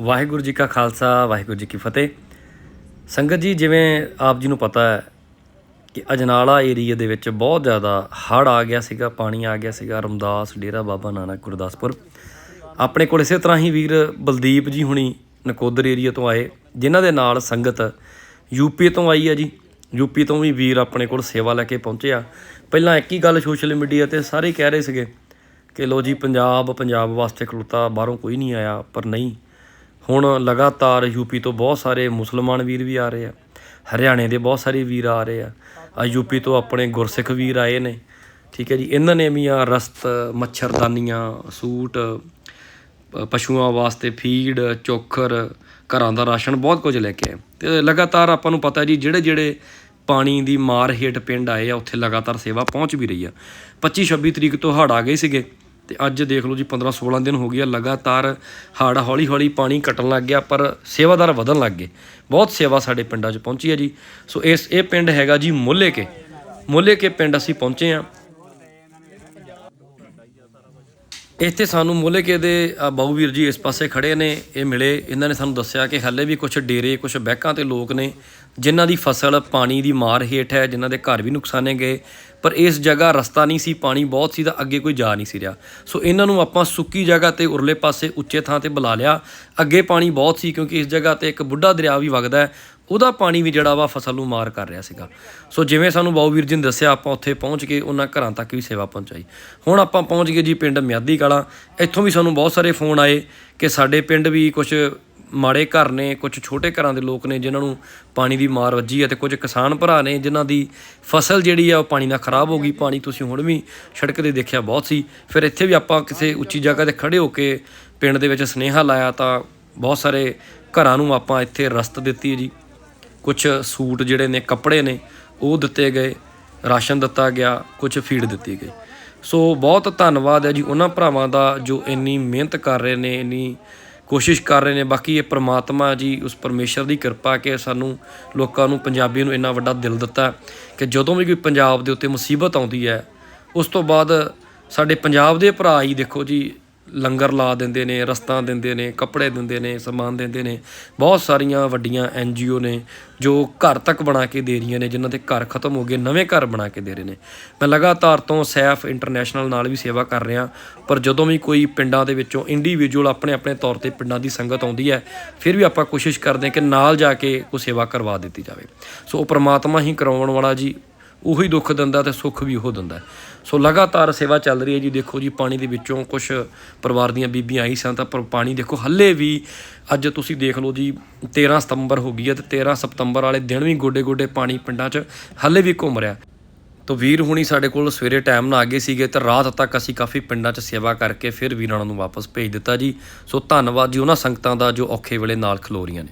ਵਾਹਿਗੁਰੂ ਜੀ ਕਾ ਖਾਲਸਾ, ਵਾਹਿਗੁਰੂ ਜੀ ਕੀ ਫਤਿਹ। ਸੰਗਤ ਜੀ, ਜਿਵੇਂ ਆਪ ਜੀ ਨੂੰ ਪਤਾ ਹੈ ਕਿ ਅਜਨਾਲਾ ਏਰੀਆ ਦੇ ਵਿੱਚ ਬਹੁਤ ਜ਼ਿਆਦਾ ਹੜ੍ਹ ਆ ਗਿਆ ਸੀਗਾ, ਪਾਣੀ ਆ ਗਿਆ ਸੀਗਾ, ਰਮਦਾਸ, ਡੇਰਾ ਬਾਬਾ ਨਾਨਕ, ਗੁਰਦਾਸਪੁਰ। ਆਪਣੇ ਕੋਲ ਇਸੇ ਤਰ੍ਹਾਂ ਹੀ ਵੀਰ ਬਲਦੀਪ ਜੀ ਹੁਣੀ ਨਕੋਦਰ ਏਰੀਆ ਤੋਂ ਆਏ, ਜਿਨ੍ਹਾਂ ਦੇ ਨਾਲ ਸੰਗਤ ਯੂਪੀ ਤੋਂ ਆਈ ਆ ਜੀ। ਯੂਪੀ ਤੋਂ ਵੀ ਵੀਰ ਆਪਣੇ ਕੋਲ ਸੇਵਾ ਲੈ ਕੇ ਪਹੁੰਚੇ ਆ। ਪਹਿਲਾਂ ਇੱਕ ਹੀ ਗੱਲ ਸੋਸ਼ਲ ਮੀਡੀਆ ਤੇ ਸਾਰੇ ਕਹਿ ਰਹੇ ਸੀਗੇ ਕਿ ਲੋ ਜੀ, ਪੰਜਾਬ ਪੰਜਾਬ ਵਾਸਤੇ ਖਲੋਤਾ, ਬਾਹਰੋਂ ਕੋਈ ਨਹੀਂ ਆਇਆ, ਪਰ ਨਹੀਂ ਹੁਣ ਲਗਾਤਾਰ ਯੂਪੀ ਤੋਂ ਬਹੁਤ ਸਾਰੇ ਮੁਸਲਮਾਨ ਵੀਰ ਵੀ ਆ ਰਹੇ ਆ। ਹਰਿਆਣੇ ਦੇ ਬਹੁਤ ਸਾਰੇ ਵੀਰ ਆ ਰਹੇ ਆ। ਆ ਯੂਪੀ ਤੋਂ ਆਪਣੇ ਗੁਰਸਿੱਖ ਵੀਰ ਆਏ ਨੇ। ਠੀਕ ਹੈ ਜੀ, ਇਹਨਾਂ ਨੇ ਵੀ ਆ ਰਸਤ, ਮੱਛਰਦਾਨੀਆਂ, ਸੂਟ, ਪ- ਪਸ਼ੂਆਂ ਵਾਸਤੇ ਫੀਡ, ਚੋਖਰ, ਘਰਾਂ ਦਾ ਰਾਸ਼ਨ, ਬਹੁਤ ਕੁਝ ਲੈ ਕੇ ਆਏ। ਤੇ ਲਗਾਤਾਰ ਆਪਾਂ ਨੂੰ ਪਤਾ ਜੀ, ਜਿਹੜੇ ਜਿਹੜੇ ਪਾਣੀ ਦੀ ਮਾਰ ਹੇਠ ਪਿੰਡ ਆਏ ਆ, ਉੱਥੇ ਲਗਾਤਾਰ ਸੇਵਾ ਪਹੁੰਚ ਵੀ ਰਹੀ ਆ। 25 26 ਤਰੀਕ ਤੋਂ ਹੜ੍ਹ ਆ ਗਏ ਸੀਗੇ। ਤੇ ਅੱਜ ਦੇਖ ਲਓ ਜੀ 15 16 ਦਿਨ ਹੋ ਗਏ ਲਗਾਤਾਰ ਹੜ੍ਹ ਹੌਲੀ ਹੌਲੀ ਪਾਣੀ ਘਟਣ ਲੱਗ ਗਿਆ ਪਰ ਸੇਵਾਦਾਰ ਵਧਣ ਲੱਗ ਗਏ। ਬਹੁਤ ਸੇਵਾ ਸਾਡੇ ਪਿੰਡਾਂ 'ਚ ਪਹੁੰਚੀ ਹੈ ਜੀ। ਸੋ ਇਸ ਇਹ ਪਿੰਡ ਹੈਗਾ ਜੀ ਮੁੱਲੇ ਕੇ ਮੁੱਲੇ ਕੇ ਪਿੰਡ ਅਸੀਂ ਪਹੁੰਚੇ ਆ ਇੱਥੇ ਸਾਨੂੰ ਮੁੱਲੇਕੇ ਦੇ ਅ, ਵੀਰ ਜੀ ਇਸ ਪਾਸੇ ਖੜੇ ਨੇ ਇਹ ਮਿਲੇ। ਇਹਨਾਂ ਨੇ ਸਾਨੂੰ ਦੱਸਿਆ ਕਿ ਹੱਲੇ ਵੀ ਕੁਝ ਡੇਰੇ ਕੁਝ ਬੈਕਾਂ ਤੇ ਲੋਕ ਨੇ ਜਿਨ੍ਹਾਂ ਦੀ ਫਸਲ ਪਾਣੀ ਦੀ ਮਾਰ ਹੇਠ ਹੈ ਜਿਨ੍ਹਾਂ ਦੇ ਘਰ ਵੀ ਨੁਕਸਾਨੇ ਗਏ। ਪਰ ਇਸ ਜਗ੍ਹਾ ਰਸਤਾ ਨਹੀਂ ਸੀ, ਪਾਣੀ ਬਹੁਤ ਸੀ ਤਾਂ ਅੱਗੇ ਕੋਈ ਜਾ ਨਹੀਂ ਸੀ ਰਿਹਾ। ਸੋ ਇਹਨਾਂ ਨੂੰ ਆਪਾਂ ਸੁੱਕੀ ਜਗ੍ਹਾ ਤੇ ਉਰਲੇ ਪਾਸੇ ਉੱਚੇ ਥਾਂ ਤੇ ਬੁਲਾ ਲਿਆ। ਅੱਗੇ ਪਾਣੀ ਬਹੁਤ ਸੀ ਕਿਉਂਕਿ ਇਸ ਜਗ੍ਹਾ ਤੇ ਇੱਕ ਬੁੱਢਾ ਦਰਿਆ ਵੀ ਵਗਦਾ ਹੈ। ਉਹਦਾ ਪਾਣੀ ਵੀ ਜਿਹੜਾ ਵਾ ਫਸਲ ਨੂੰ ਮਾਰ ਕਰ ਰਿਹਾ ਸੀਗਾ। ਸੋ ਜਿਵੇਂ ਸਾਨੂੰ ਬਾਊ ਵੀਰ ਜੀ ਨੇ ਦੱਸਿਆ, ਆਪਾਂ ਉੱਥੇ ਪਹੁੰਚ ਕੇ ਉਹਨਾਂ ਘਰਾਂ ਤੱਕ ਵੀ ਸੇਵਾ ਪਹੁੰਚਾਈ। ਹੁਣ ਆਪਾਂ ਪਹੁੰਚ ਗਏ ਜੀ ਪਿੰਡ ਮਿਆਦੀ ਕਲਾਂ। ਇੱਥੋਂ ਵੀ ਸਾਨੂੰ ਬਹੁਤ ਸਾਰੇ ਫੋਨ ਆਏ ਕਿ ਸਾਡੇ ਪਿੰਡ ਵੀ ਕੁਝ ਮਾੜੇ ਘਰ ਨੇ ਕੁਝ ਛੋਟੇ ਘਰਾਂ ਦੇ ਲੋਕ ਨੇ ਜਿਨ੍ਹਾਂ ਨੂੰ ਪਾਣੀ ਦੀ ਮਾਰ ਵੱਜੀ ਹੈ ਤੇ ਕੁਝ ਕਿਸਾਨ ਭਰਾ ਨੇ ਜਿਨ੍ਹਾਂ ਦੀ ਫਸਲ ਜਿਹੜੀ ਆ ਉਹ ਪਾਣੀ ਨਾਲ ਖਰਾਬ ਹੋ ਗਈ। ਪਾਣੀ ਤੁਸੀਂ ਹੁਣ ਵੀ ਸੜਕ ਤੇ ਦੇਖਿਆ ਬਹੁਤ ਸੀ। ਫਿਰ ਇੱਥੇ ਵੀ ਆਪਾਂ ਕਿਸੇ ਉੱਚੀ ਜਗ੍ਹਾ ਤੇ ਖੜੇ ਹੋ ਕੇ ਪਿੰਡ ਦੇ ਵਿੱਚ ਸਨੇਹਾ ਲਾਇਆ ਤਾਂ ਬਹੁਤ ਸਾਰੇ ਘਰਾਂ ਨੂੰ ਆਪਾਂ ਇੱਥੇ ਰਸਤ ਦਿੱਤੀ ਜੀ। ਕੁਝ ਸੂਟ ਜਿਹੜੇ ਨੇ, ਕੱਪੜੇ ਨੇ, ਉਹ ਦਿੱਤੇ ਗਏ, ਰਾਸ਼ਨ ਦਿੱਤਾ ਗਿਆ ਕੁਝ ਫੀਡ ਦਿੱਤੀ ਗਈ। ਸੋ ਬਹੁਤ ਧੰਨਵਾਦ ਹੈ ਜੀ। ਉਹਨਾਂ ਭਰਾਵਾਂ ਦਾ ਜੋ ਇੰਨੀ ਮਿਹਨਤ ਕਰ ਰਹੇ ਨੇ, ਇੰਨੀ ਕੋਸ਼ਿਸ਼ ਕਰ ਰਹੇ ਨੇ, ਬਾਕੀ ਇਹ ਪ੍ਰਮਾਤਮਾ ਜੀ ਉਸ ਪਰਮੇਸ਼ਰ ਦੀ ਕਿਰਪਾ ਕਿ ਸਾਨੂੰ ਲੋਕਾਂ ਨੂੰ ਪੰਜਾਬੀ ਨੂੰ ਇੰਨਾ ਵੱਡਾ ਦਿਲ ਦਿੱਤਾ ਕਿ ਜਦੋਂ ਵੀ ਕੋਈ ਪੰਜਾਬ ਦੇ ਉੱਤੇ ਮੁਸੀਬਤ ਆਉਂਦੀ ਹੈ, ਉਸ ਤੋਂ ਬਾਅਦ ਸਾਡੇ ਪੰਜਾਬ ਦੇ ਭਰਾ ਹੀ ਦੇਖੋ ਜੀ ਲੰਗਰ ਲਾ ਦਿੰਦੇ ਨੇ, ਰਸਤਾਂ ਦਿੰਦੇ ਨੇ, ਕੱਪੜੇ ਦਿੰਦੇ ਨੇ, ਸਮਾਨ ਦਿੰਦੇ ਨੇ। ਬਹੁਤ ਸਾਰੀਆਂ ਵੱਡੀਆਂ ਐਨ ਜੀਓ ਨੇ ਜੋ ਘਰ ਤੱਕ ਬਣਾ ਕੇ ਦੇ ਰਹੀਆਂ ਨੇ, ਜਿਨ੍ਹਾਂ ਦੇ ਘਰ ਖਤਮ ਹੋ ਗਏ, ਨਵੇਂ ਘਰ ਬਣਾ ਕੇ ਦੇ ਰਹੇ ਨੇ। ਮੈਂ ਲਗਾਤਾਰ ਤੋਂ ਸੈਫ ਇੰਟਰਨੈਸ਼ਨਲ ਨਾਲ ਵੀ ਸੇਵਾ ਕਰ ਰਿਹਾ, ਪਰ ਜਦੋਂ ਵੀ ਕੋਈ ਪਿੰਡਾਂ ਦੇ ਵਿੱਚੋਂ ਇੰਡੀਵਿਜੂਅਲ ਆਪਣੇ ਆਪਣੇ ਤੌਰ ਤੇ ਪਿੰਡਾਂ ਦੀ ਸੰਗਤ ਆਉਂਦੀ ਹੈ, ਫਿਰ ਵੀ ਆਪਾਂ ਕੋਸ਼ਿਸ਼ ਕਰਦੇ ਹਾਂ ਕਿ ਨਾਲ ਜਾ ਕੇ ਕੋਈ ਸੇਵਾ ਕਰਵਾ ਦਿੱਤੀ ਜਾਵੇ। ਸੋ ਉਹ ਪ੍ਰਮਾਤਮਾ ਹੀ ਕਰਾਉਣ ਵਾਲਾ ਜੀ ਉਹੀ ਦੁੱਖ ਦਿੰਦਾ ਤੇ ਸੁੱਖ ਵੀ ਉਹ ਦਿੰਦਾ। ਸੋ ਲਗਾਤਾਰ ਸੇਵਾ ਚੱਲ ਰਹੀ ਹੈ ਜੀ। ਦੇਖੋ ਜੀ, ਪਾਣੀ ਦੇ ਵਿੱਚੋਂ ਕੁਝ ਪਰਿਵਾਰ ਦੀਆਂ ਬੀਬੀਆਂ ਆਈ ਸਨ ਤਾਂ ਪਰ ਪਾਣੀ ਦੇਖੋ ਹੱਲੇ ਵੀ ਅੱਜ ਤੁਸੀਂ ਦੇਖ ਲਓ ਜੀ 13 ਸਤੰਬਰ ਹੋ ਗਈ ਹੈ ਤੇ 13 ਸਤੰਬਰ ਵਾਲੇ ਦਿਨ ਵੀ ਗੋਡੇ ਗੋਡੇ ਪਾਣੀ ਪਿੰਡਾਂ 'ਚ ਹੱਲੇ ਵੀ ਘੁੰਮ ਰਿਹਾ। ਤੋ ਵੀਰ ਹੁਣੀ ਸਾਡੇ ਕੋਲ ਸਵੇਰੇ ਟਾਈਮ ਨਾਲ ਆ ਗਏ ਸੀਗੇ ਤੇ ਰਾਤ ਤੱਕ ਅਸੀਂ ਕਾਫੀ ਪਿੰਡਾਂ 'ਚ ਸੇਵਾ ਕਰਕੇ ਫਿਰ ਵੀਰਾਂ ਨੂੰ ਵਾਪਸ ਭੇਜ ਦਿੱਤਾ ਜੀ। ਸੋ ਧੰਨਵਾਦ ਜੀ ਉਹਨਾਂ ਸੰਗਤਾਂ ਦਾ ਜੋ ਔਖੇ ਵੇਲੇ ਨਾਲ ਖਲੋ ਰਹੀਆਂ ਨੇ।